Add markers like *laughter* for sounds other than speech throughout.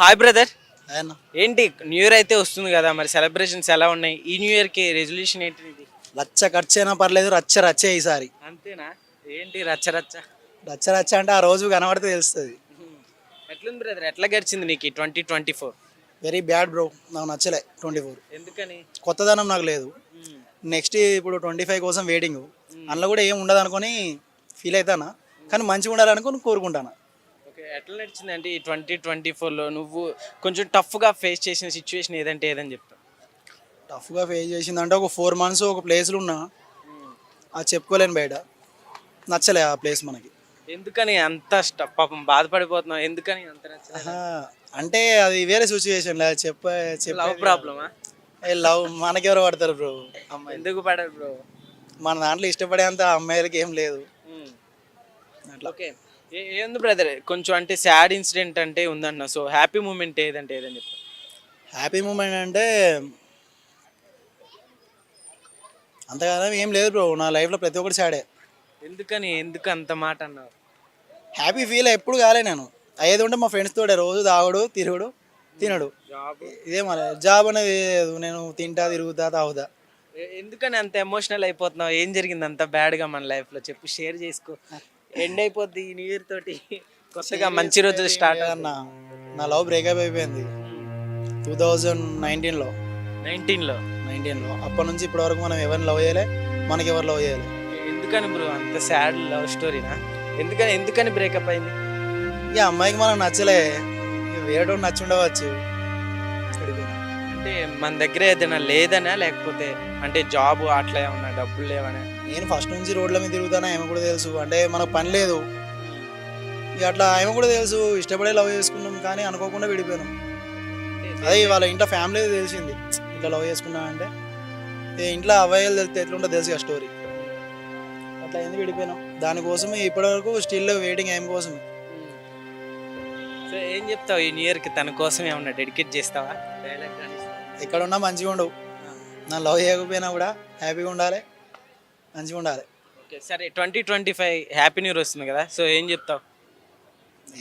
Hi brother ఏంటి new year అయితే వస్తుంది కదా మరి సెలబ్రేషన్స్ ఎలా ఉన్నాయి? ఈ న్యూ ఇయర్కి రెజల్యూషన్ ఏంటి నీది? లచ్చ ఖర్చు అయినా పర్లేదు రచ్చ రచ్చే ఈసారి. అంతేనా? ఏంటి రచ్చ రచ్చ? రచ్చ రచ్చ అంటే ఆ రోజు కనబడితే తెలుస్తుంది. ఎట్లుంది బ్రదర్ ఎట్లా గడిచింది నీకు twenty twenty four very bad bro నాకు నచ్చలే ట్వంటీ ఫోర్ ఎందుకని? కొత్తదనం నాకు లేదు. నెక్స్ట్ ఇప్పుడు ట్వంటీ ఫైవ్ కోసం వెయిటింగ్ అందులో కూడా ఏం ఉండదు అనుకొని ఫీల్ అవుతానా కానీ మంచిగా ఉండాలనుకుని కోరుకుంటాను? ఎట్లా నడిచింది అంటే ఈ ట్వంటీ ట్వంటీ ఫోర్లో? నువ్వు కొంచెం టఫ్గా ఫేస్ చేసిన సిచ్యువేషన్ ఏదంటే ఏదని చెప్తావు. టఫ్గా ఫేస్ చేసిందంటే ఒక ఫోర్ మంత్స్ ఒక ప్లేస్లో ఉన్నా అది చెప్పుకోలేను బయట. నచ్చలే ఆ ప్లేస్ మనకి. ఎందుకని అంత స్ట- పాపం బాధపడిపోతున్నావు ఎందుకని అంత ఆహా, అంటే అది వేరే సిచ్యువేషన్ చెప్ప చెప్ప లవ్ ప్రాబ్లమా లవ్ మనకెవరు పడతారు బ్రో అమ్మాయి ఎందుకు పడరు బ్రో మన దాంట్లో ఇష్టపడేంత అమ్మాయిలకి ఏం లేదు. అట్లా. ఓకే. ఏంది బ్రదర్ కొంచెం అంటే సాడ్ ఇన్సిడెంట్ అంటే ఉందన్న. సో హ్యాపీ మూమెంట్ ఏదంటే ఏదని చెప్తా హ్యాపీ మూమెంట్ అంటే అంతగానం ఏం లేదు బ్రో నా లైఫ్లో ప్రతి ఒక్కటి సాడే ఎందుకని? ఎందుకు అంత మాట అన్నావు? హ్యాపీ ఫీల్ ఎప్పుడు కాలే నేను. అయ్యేది ఉంటే మా ఫ్రెండ్స్ తోడే రోజు తాగుడు తిరుగుడు తినడు. జాబ్ ఇదే మన జాబ్ అనేది లేదు. నేను తింటా తిరుగుతా తాగుతా. ఎందుకని అంత ఎమోషనల్ అయిపోతున్నావు? ఏం జరిగింది అంత బ్యాడ్గా మన లైఫ్లో? చెప్పు షేర్ చేసుకో. ఎండ్ అయిపోద్ది ఈ న్యూ ఇయర్ తోటి. కొత్తగా మంచి రోజులు స్టార్ట్ అన్న. నా లవ్ బ్రేకప్ అయిపోయింది. టూ థౌజండ్ నైన్టీన్లో నైన్టీన్లో? నైన్టీన్లో అప్పటి నుంచి ఇప్పటి వరకు మనం ఎవరిని లవ్ చేయలే మనకి ఎవరు లవ్ చేయలే. ఎందుకని బ్రో అంత సాడ్ లవ్ స్టోరీనా ఎందుకని ఎందుకని బ్రేకప్ అయింది? ఇక అమ్మాయికి మనం నచ్చలే. వేరే నచ్చి ఉండవచ్చు. అంటే మన దగ్గర ఏదైనా లేదనా? లేకపోతే అంటే జాబ్ అట్లా ఏమన్నా డబ్బులు లేవనా? నేను ఫస్ట్ నుంచి రోడ్ల మీద తిరుగుతానా ఆమె కూడా తెలుసు. అంటే మనకు పని లేదు. ఇక అట్లా ఆమె కూడా తెలుసు. ఇష్టపడే లవ్ చేసుకున్నాం కానీ అనుకోకుండా విడిపోయినాం. అదే వాళ్ళ ఇంట్లో ఫ్యామిలీ తెలిసింది. ఇట్లా లవ్ చేసుకున్నా అంటే ఇంట్లో అవ్వయ్యలు తెలిస్తే ఎట్లుంటో తెలుసు ఆ స్టోరీ అట్లా ఎందుకు విడిపోయినాం. దానికోసమే ఇప్పటివరకు స్టిల్ వెయిటింగ్ ఏం కోసమే. సో ఏం చెప్తావు? ఈ న్యూ ఇయర్కి తన కోసం ఏమన్నా డెడికేట్ చేస్తావా? ఎక్కడ ఉన్నా మంచిగా ఉండవు నా లవ్ చేయకపోయినా కూడా హ్యాపీగా ఉండాలి. మంచిగా ఉండాలి. ఓకే సరే twenty twenty five happy new year వస్తుంది కదా సో ఏం చెప్తావు?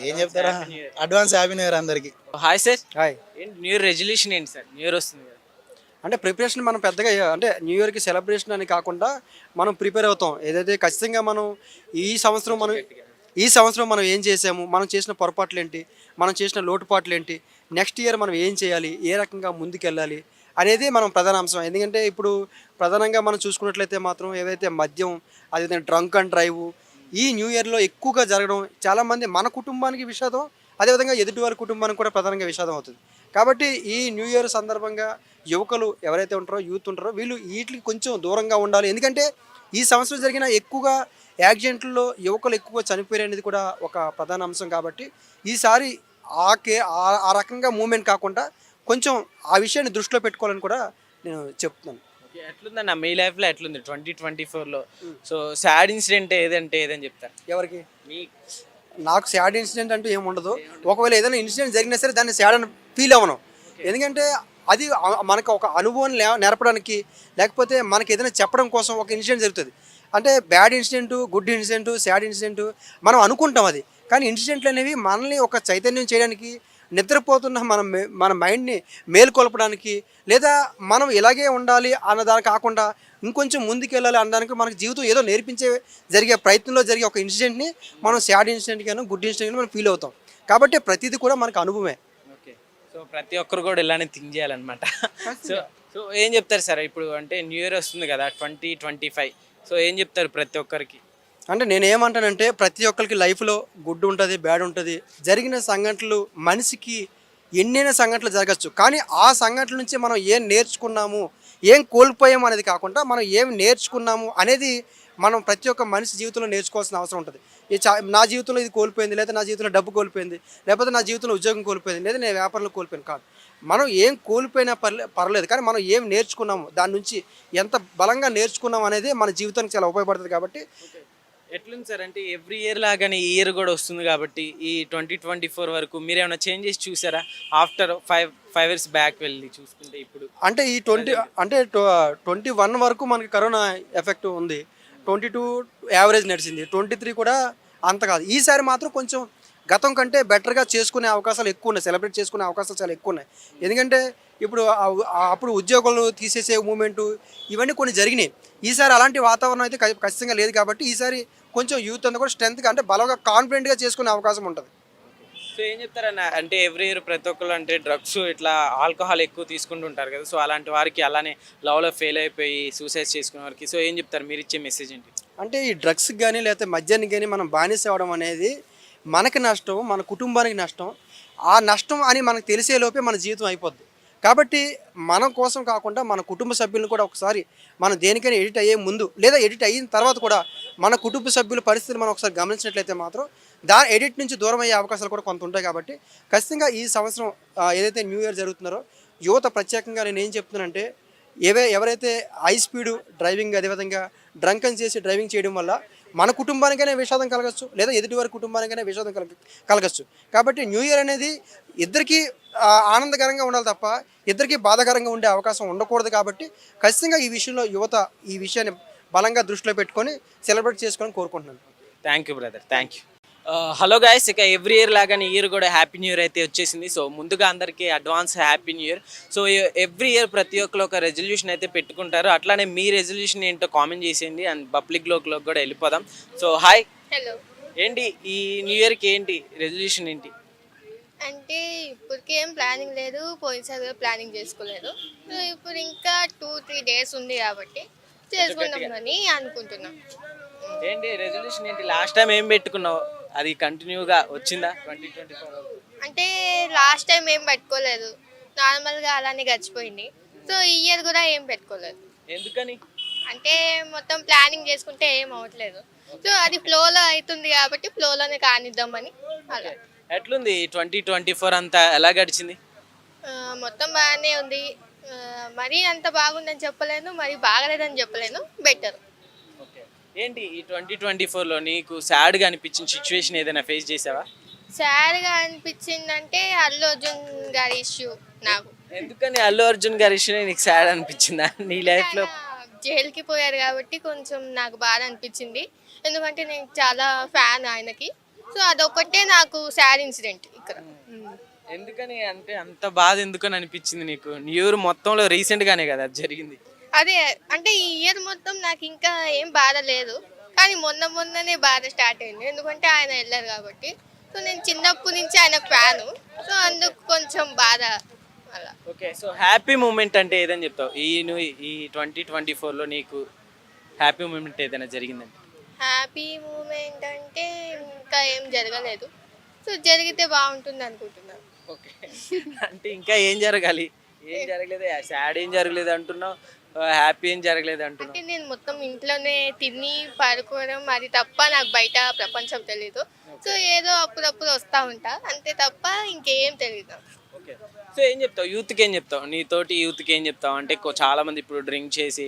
ఏం చెప్తారా? అడ్వాన్స్ హ్యాపీ న్యూ ఇయర్ అందరికి. Hi sir. హాయ్. ఏంటి న్యూ ఇయర్ రెజల్యూషన్ ఏంటి సార్? న్యూ ఇయర్ వస్తుంది కదా. అంటే ప్రిపరేషన్ మనం పెద్దగా అంటే న్యూ ఇయర్కి సెలబ్రేషన్ అని కాకుండా మనం ప్రిపేర్ అవుతాం. ఏదైతే ఖచ్చితంగా మనం ఈ సంవత్సరం మనం ఈ సంవత్సరం మనం ఏం చేసాము మనం చేసిన పొరపాట్లు ఏంటి మనం చేసిన లోటుపాట్లు ఏంటి నెక్స్ట్ ఇయర్ మనం ఏం చేయాలి ఏ రకంగా ముందుకెళ్ళాలి అనేది మనం ప్రధాన అంశం. ఎందుకంటే ఇప్పుడు ప్రధానంగా మనం చూసుకున్నట్లయితే మాత్రం ఏదైతే మద్యం అదేవిధంగా డ్రంక్ అండ్ డ్రైవ్ ఈ న్యూ ఇయర్లో ఎక్కువగా జరగడం చాలామంది మన కుటుంబానికి విషాదం అదేవిధంగా ఎదుటి వారి కుటుంబానికి కూడా ప్రధానంగా విషాదం అవుతుంది. కాబట్టి ఈ న్యూ ఇయర్ సందర్భంగా యువకులు ఎవరైతే ఉంటారో యూత్ ఉంటారో వీళ్ళు వీటికి కొంచెం దూరంగా ఉండాలి. ఎందుకంటే ఈ సంవత్సరం జరిగిన ఎక్కువగా యాక్సిడెంట్లలో యువకులు ఎక్కువగా చనిపోయారు అనేది కూడా ఒక ప్రధాన అంశం కాబట్టి ఈసారి ఆ కే ఆ- ఆ రకంగా మూమెంట్ కాకుండా కొంచెం ఆ విషయాన్ని దృష్టిలో పెట్టుకోవాలని కూడా నేను చెప్తున్నాను. ఎట్లుందన్న? మీ లైఫ్లో ఎట్లుంది? ట్వంటీ ట్వంటీ ఫోర్లో సో సాడ్ ఇన్సిడెంట్ ఏదంటే ఏదని చెప్తారు? ఎవరికి? మీ నాకు సాడ్ ఇన్సిడెంట్ అంటూ ఏమి ఉండదు. ఒకవేళ ఏదైనా ఇన్సిడెంట్ జరిగినా సరే దాన్ని సాడ్ అని ఫీల్ అవ్వను. ఎందుకంటే అది మనకు ఒక అనుభవం నేర్పడానికి లేకపోతే మనకి ఏదైనా చెప్పడం కోసం ఒక ఇన్సిడెంట్ జరుగుతుంది. అంటే bad incident good incident sad incident మనం అనుకుంటాం అది. కానీ ఇన్సిడెంట్లు అనేవి మనల్ని ఒక చైతన్యం చేయడానికి నిద్రపోతున్న మన మన మైండ్ని మేల్కొల్పడానికి లేదా మనం ఇలాగే ఉండాలి అన్న దాని కాకుండా ఇంకొంచెం ముందుకెళ్ళాలి అనడానికి మనకి జీవితం ఏదో నేర్పించే జరిగే ప్రయత్నంలో జరిగే ఒక ఇన్సిడెంట్ని మనం సాడ్ ఇన్సిడెంట్ గాను గుడ్ ఇన్సిడెంట్ మనం ఫీల్ అవుతాం. కాబట్టి ప్రతిదీ కూడా మనకు అనుభవమే. ఓకే. సో ప్రతి ఒక్కరు కూడా ఇలానే థింక్ చేయాలన్నమాట. *laughs* సో సో ఏం చెప్తారు సార్? ఇప్పుడు అంటే న్యూ ఇయర్ వస్తుంది కదా ట్వంటీ ట్వంటీ ఫైవ్. సో ఏం చెప్తారు ప్రతి ఒక్కరికి? అంటే నేను ఏమంటానంటే ప్రతి ఒక్కరికి లైఫ్లో గుడ్ ఉంటుంది బ్యాడ్ ఉంటుంది. జరిగిన సంఘటనలు మనిషికి ఎన్నైనా సంఘటనలు జరగచ్చు. కానీ ఆ సంఘటనల నుంచి మనం ఏం నేర్చుకున్నాము ఏం కోల్పోయాము అనేది కాకుండా మనం ఏం నేర్చుకున్నాము అనేది మనం ప్రతి ఒక్క మనిషి జీవితంలో నేర్చుకోవాల్సిన అవసరం ఉంటుంది. ఈ చా నా జీవితంలో ఇది కోల్పోయింది లేదా నా జీవితంలో డబ్బు కోల్పోయింది లేకపోతే నా జీవితంలో ఉద్యోగం కోల్పోయింది లేదా నేను వ్యాపారంలో కోల్పోయాను కాదు. మనం ఏం కోల్పోయినా పర్లే పర్లేదు కానీ మనం ఏం నేర్చుకున్నాము దాని నుంచి ఎంత బలంగా నేర్చుకున్నాం అనేది మన జీవితానికి చాలా ఉపయోగపడుతుంది కాబట్టి ఎట్లుంది సార్? అంటే ఎవ్రీ ఇయర్ లాగానే ఈ ఇయర్ కూడా వస్తుంది కాబట్టి ఈ ట్వంటీ ట్వంటీ ఫోర్ వరకు మీరు ఏమైనా చేంజెస్ చూసారా? After five five years back వెళ్ళి చూసుకుంటే ఇప్పుడు. అంటే ఈ ట్వంటీ అంటే ట్వంటీ వన్ వరకు మనకి కరోనా ఎఫెక్ట్ ఉంది. ట్వంటీ టూ యావరేజ్ నడిచింది. ట్వంటీ త్రీ కూడా అంత కాదు. ఈసారి మాత్రం కొంచెం గతం కంటే బెటర్గా చేసుకునే అవకాశాలు ఎక్కువ ఉన్నాయి. సెలబ్రేట్ చేసుకునే అవకాశాలు చాలా ఎక్కువ ఉన్నాయి. ఎందుకంటే ఇప్పుడు అప్పుడు ఉద్యోగాలు తీసేసే మూమెంటు ఇవన్నీ కొన్ని జరిగినాయి. ఈసారి అలాంటి వాతావరణం అయితే ఖచ్చితంగా లేదు కాబట్టి ఈసారి కొంచెం యూత్ అంతా కూడా స్ట్రెంత్గా అంటే బలంగా కాన్ఫిడెంట్గా చేసుకునే అవకాశం ఉంటుంది. సో ఏం చెప్తారన్న? అంటే ఎవ్రీ ఇయర్ ప్రతి ఒక్కరు అంటే డ్రగ్స్ ఇట్లా ఆల్కహాల్ ఎక్కువ తీసుకుంటుంటారు కదా. సో అలాంటి వారికి అలానే లవ్లో ఫెయిల్ అయిపోయి సూసైడ్ చేసుకునే వారికి. సో ఏం చెప్తారు? మీరు ఇచ్చే మెసేజ్ ఏంటి? అంటే ఈ డ్రగ్స్కి కానీ లేకపోతే మద్యానికి కానీ మనం బానిస అవ్వడం అనేది మనకి నష్టం మన కుటుంబానికి నష్టం. ఆ నష్టం అని మనకు తెలిసే లోపే మన జీవితం అయిపోద్ది. కాబట్టి మనం కోసం కాకుండా మన కుటుంబ సభ్యులను కూడా ఒకసారి మనం దేనికైనా ఎడిట్ అయ్యే ముందు లేదా ఎడిట్ అయిన తర్వాత కూడా మన కుటుంబ సభ్యుల పరిస్థితిని మనం ఒకసారి గమనించినట్లయితే మాత్రం దా ఎడిట్ నుంచి దూరం అయ్యే అవకాశాలు కూడా కొంత ఉంటాయి కాబట్టి ఖచ్చితంగా ఈ సంవత్సరం ఏదైతే న్యూ ఇయర్ జరుగుతున్నారో యువత ప్రత్యేకంగా నేను ఏం చెప్తున్నానంటే ఏవే ఎవరైతే హై స్పీడ్ డ్రైవింగ్ అదేవిధంగా డ్రంకన్ చేసి డ్రైవింగ్ చేయడం వల్ల మన కుటుంబానికైనా విషాదం కలగచ్చు లేదా ఎదుటి వారి కుటుంబానికైనా విషాదం కలగ కలగచ్చు. కాబట్టి న్యూ ఇయర్ అనేది ఇద్దరికీ ఆనందకరంగా ఉండాలి తప్ప ఇద్దరికీ బాధాకరంగా ఉండే అవకాశం ఉండకూడదు కాబట్టి ఖచ్చితంగా ఈ విషయంలో యువత ఈ విషయాన్ని బలంగా దృష్టిలో పెట్టుకొని సెలబ్రేట్ చేసుకొని కోరుకుంటున్నాను. Thank you brother thank you hello guys ఇక ఎవ్రీ ఇయర్ లాగానే ఇయర్ కూడా హ్యాపీ న్యూ ఇయర్ అయితే వచ్చేసింది. సో ముందుగా అందరికీ advance happy new year so every year ప్రతి ఒక్కరు ఒక రెజల్యూషన్ అయితే పెట్టుకుంటారు. అట్లానే మీ రెజల్యూషన్ ఏంటో కామెంట్ చేసేయండి అండ్ పబ్లిక్లోకి కూడా వెళ్ళిపోదాం. సో హాయ్ హలో ఏంటి ఈ న్యూ ఇయర్కి ఏంటి రెజల్యూషన్ ఏంటి? అంటే ఇప్పటికి ఏం ప్లానింగ్ లేదు. పోయినసారి కూడా ప్లానింగ్ చేసుకోలేదు. సో ఇప్పుడు ఇంకా టూ త్రీ డేస్ ఉంది కాబట్టి చేసుకుందామని అనుకుంటున్నాం. ఏంటి రెజల్యూషన్ ఏంటి? లాస్ట్ టైం ఏం పెట్టుకున్నావు? అది కంటిన్యూగా వచ్చిందా? ట్వంటీ ట్వంటీ ఫోర్ అంటే లాస్ట్ టైం ఏం పెట్టుకోలేదు. నార్మల్గా అలానే గడిచిపోయింది. సో ఈ ఇయర్ కూడా ఏం పెట్టుకోలేదు. ఎందుకని? అంటే మొత్తం ప్లానింగ్ చేసుకుంటే ఏం అవ్వట్లేదు. సో అది ఫ్లోలో అవుతుంది కాబట్టి ఫ్లోలోనే కానిద్దామని అలా. ఎట్లుంది ట్వంటీ ట్వంటీ ఫోర్ అంతా? ఎలా గడిచింది? ఆ, మొత్తం బాగానే ఉంది. ఆ, మరీ అంత బాగుందని చెప్పలేను మరి బాగలేదని చెప్పలేను. బెటర్. ఏంటి ఈ ట్వంటీ ట్వంటీ ఫోర్లో నీకు సాడ్గా అనిపించిన సిచ్యువేషన్ ఏదైనా ఫేస్ చేసావా? సాడ్గా అనిపించిందంటే అల్లు అర్జున్ గారి ఇష్యూ నాకు. ఎందుకని అల్లు అర్జున్ గారి విషయం నీకు సాడ్ అనిపించిందా? నీ లైఫ్లో జైలుకి పోయారు కాబట్టి కొంచెం నాకు బాధ అనిపించింది. ఎందుకంటే నేను చాలా ఫ్యాన్ ఆయనకి. సో అదొకటే నాకు సాడ్ ఇన్సిడెంట్ ఇక్కడ. ఉమ్. ఎందుకని అంటే అంత బాధ ఎందుకని అనిపించింది నీకు? న్యూ ఇయర్ మొత్తంలో రీసెంట్గానే కదా అది జరిగింది. అదే అంటే ఈ ఇయర్ మొత్తం నాకు ఇంకా ఏం బాధ లేదు. కానీ మొన్న మొన్ననే బాధ స్టార్ట్ అయింది. ఎందుకంటే ఆయన వెళ్ళారు కాబట్టి. సో నేను చిన్నప్పటి నుంచి ఆయన ఫ్యాను. సో అందుకు కొంచెం బాధ అలా. ఓకే సో హ్యాపీ మూమెంట్ అంటే ఏదని చెప్తావు? ఈ నువ్వు ఈ ట్వంటీ ట్వంటీ ఫోర్లో నీకు హ్యాపీ మూమెంట్ ఏదైనా జరిగిందండి హ్యాపీ మూమెంట్ అంటే ఇంకా ఏం జరగలేదు. సో జరిగితే బాగుంటుంది అనుకుంటున్నాను ఓకే. అంటే ఇంకా ఏం జరగాలి? ఏం జరగలేదు. సాడ్ ఏం జరగలేదు అంటున్నావు హ్యాపీ ఏం జరగలేదు అంటే నేను మొత్తం ఇంట్లోనే తిని పడుకోవడం అది తప్ప నాకు బయట ప్రపంచం తెలీదు. సో ఏదో అప్పుడప్పుడు వస్తూ ఉంటా. అంతే తప్ప ఇంకేం తెలియదు ఓకే. సో ఏం చెప్తావు? యూత్కి ఏం చెప్తావు? నీతోటి యూత్కి ఏం చెప్తావు? అంటే చాలా మంది ఇప్పుడు డ్రింక్ చేసి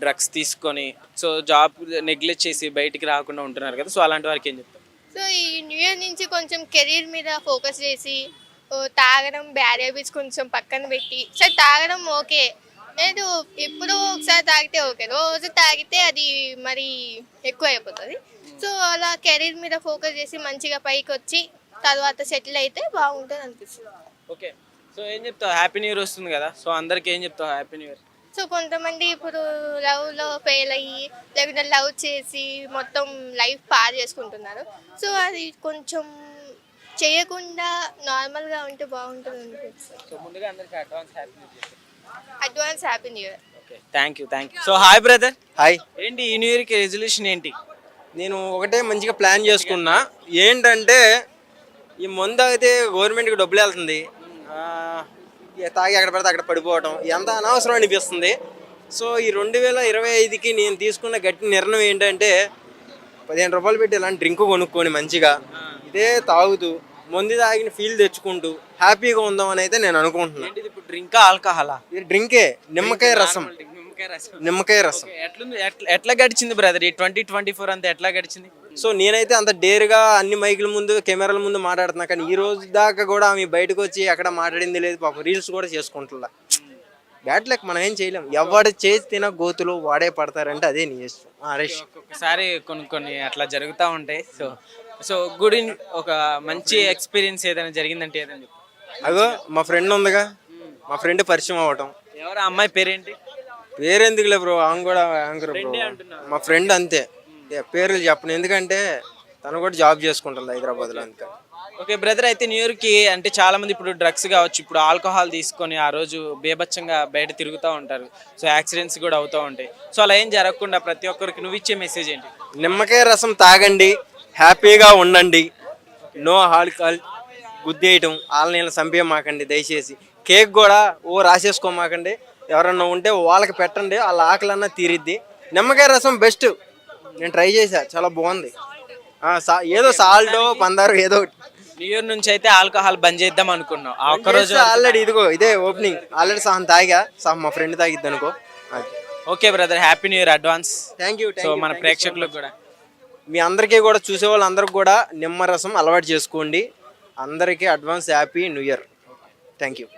డ్రగ్స్ తీసుకొని సో జాబ్ నెగ్లెక్ట్ చేసి బయటికి రాకుండా ఉంటున్నారు కదా. సో అలాంటి వారికి ఏం చెప్తావు? సో ఈ న్యూ ఇయర్ నుంచి కొంచెం కెరీర్ మీద ఫోకస్ చేసి ఓ, తాగడం బ్యాడ్ హ్యాబిట్స్ కొంచెం పక్కన పెట్టి సరే తాగడం ఓకే. లేదు ఇప్పుడు ఒకసారి తాగితే ఓకే. రోజు తాగితే అది మరి ఎక్కువ అయిపోతుంది సో అలా కెరీర్ మీద ఫోకస్ చేసి మంచిగా పైకి వచ్చి తర్వాత సెటిల్ అయితే బాగుంటుంది అనిపిస్తుంది. ఓకే. సో ఏం చెప్తావు? హ్యాపీ న్యూ ఇయర్ వస్తుంది కదా. సో అందరికి ఏం చెప్తావు హ్యాపీ న్యూ ఇయర్ సో కొంతమంది ఇప్పుడు లవ్లో ఫెయిల్ అయ్యి లేకుంటే లవ్ చేసి మొత్తం లైఫ్ పాడు చేసుకుంటున్నారు. సో అది కొంచెం చేయకుండా నార్మల్గా ఉంటే బాగుంటుంది అనిపిస్తుంది. సో ముందుగా అందరికి advance happy new year advance happy new year okay thank you thank you so hi brother hi ఏంటి ఈ న్యూ ఇయర్కి రెజల్యూషన్ ఏంటి? నేను ఒకటే మంచిగా ప్లాన్ చేసుకున్నా. ఏంటంటే ఈ మందు అయితే గవర్నమెంట్కి డబ్బులు వెళ్తుంది. తాగి అక్కడ పడితే అక్కడ పడిపోవడం ఎంత అనవసరం అనిపిస్తుంది. సో ఈ రెండు వేల ఇరవై ఐదుకి నేను తీసుకున్న గట్టి నిర్ణయం ఏంటంటే పదిహేను రూపాయలు పెట్టి ఇలాంటి డ్రింక్ కొనుక్కొని మంచిగా ఇదే తాగుతూ మందు తాగిన ఫీల్ తెచ్చుకుంటూ హ్యాపీగా ఉందాం అని అయితే నేను అనుకుంటున్నాను ఏంటిది ఇప్పుడు డ్రింకా ఆల్కహాలా? ఇది డ్రింకే నిమ్మకాయ రసం. నిమ్మకాయ రసం. నిమ్మకాయ రసం. ఓకే, ఎట్లుంది? ఎట్ల- ఎట్లా గడిచింది బ్రదర్ ఈ ట్వంటీ ట్వంటీ ఫోర్ అంతా ఎట్లా గడిచింది? సో నేనైతే అంత డేర్గా అన్ని మైకుల ముందు కెమెరాల ముందు మాట్లాడుతున్నా కానీ ఈ రోజు దాకా కూడా ఆమె బయటకు వచ్చి అక్కడ మాట్లాడింది లేదు పాపం రీల్స్ కూడా చేసుకుంటున్నా బ్యాట్ లెక్క మనం ఏం చేయలేం. ఎవడు చేసి తిన గోతులు వాడే పడతారంటే అదే నీ ఇష్టం. ఆ, హరీష్. ఒక్కొక్కసారి కొన్ని కొన్ని అట్లా జరుగుతూ ఉంటాయి. సో సో గుడ్ ఇన్ ఒక మంచి ఎక్స్పీరియన్స్ ఏదైనా జరిగిందంటే ఏదైనా చెప్పు. అగో మా ఫ్రెండ్ ఉందిగా. మా ఫ్రెండ్ పరిచయం అవ్వటం. ఎవరు? ఆ అమ్మాయి పేరేంటి? పేరెందుకులే బ్రో ఆమె కూడా యాంకర్ బ్రో. మా ఫ్రెండ్ అంతే. పేర్లు చెప్పను. ఎందుకంటే తను కూడా జాబ్ చేసుకుంటుంది హైదరాబాద్లో అంతే. ఓకే బ్రదర్ అయితే న్యూ ఇయర్కి అంటే చాలా మంది ఇప్పుడు డ్రగ్స్ కావచ్చు ఇప్పుడు ఆల్కహాల్ తీసుకొని ఆ రోజు బేబచ్చంగా బయట తిరుగుతూ ఉంటారు. సో యాక్సిడెంట్స్ కూడా అవుతూ ఉంటాయి. సో అలా ఏం జరగకుండా ప్రతి ఒక్కరికి నువ్వు ఇచ్చే మెసేజ్ ఏంటి? నిమ్మకాయ రసం తాగండి. హ్యాపీగా ఉండండి. నో ఆల్కహాల్ గుద్దేయటం ఆళ్ళ నీళ్ళు చంపేయమాకండి దయచేసి. కేక్ కూడా ఓ రాసేసుకోమాకండి. ఎవరన్నా ఉంటే వాళ్ళకి పెట్టండి వాళ్ళ ఆకలన్నా తీరిద్ది. నిమ్మకాయ రసం బెస్ట్. నేను ట్రై చేశా చాలా బాగుంది. ఏదో సాల్ట్ పందారు ఏదో ఇయర్ నుంచి అయితే ఆల్కహాల్ బంద్ చేద్దాం అనుకున్నావు ఆ ఒక్క రోజు ఆల్రెడీ ఇదిగో ఇదే ఓపెనింగ్ ఆల్రెడీ సహం తాగా సహం మా ఫ్రెండ్ తాగిద్ది అనుకో okay brother happy new year advance thank you so మన ప్రేక్షకులకు కూడా. మీ అందరికీ కూడా చూసే వాళ్ళందరికీ కూడా నిమ్మరసం అలవాటు చేసుకోండి. అందరికీ advance happy new year thank you